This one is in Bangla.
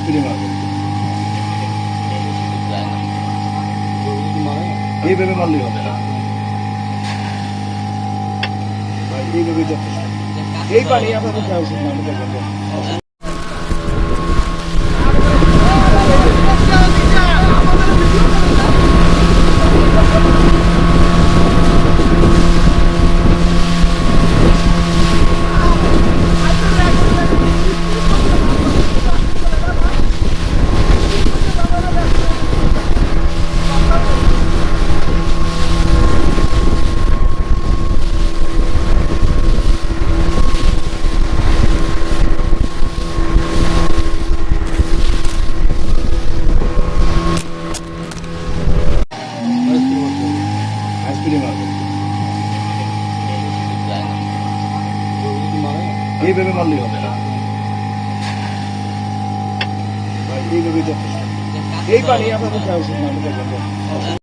স্পিডে মারবে এইভাবে মারলেই হবে এইভাবে যথেষ্ট। এই পানি আপনাদের এইভাবে মারলেই হবে না। এইভাবে যথেষ্ট। এই পানি আপনার মুখে উচিত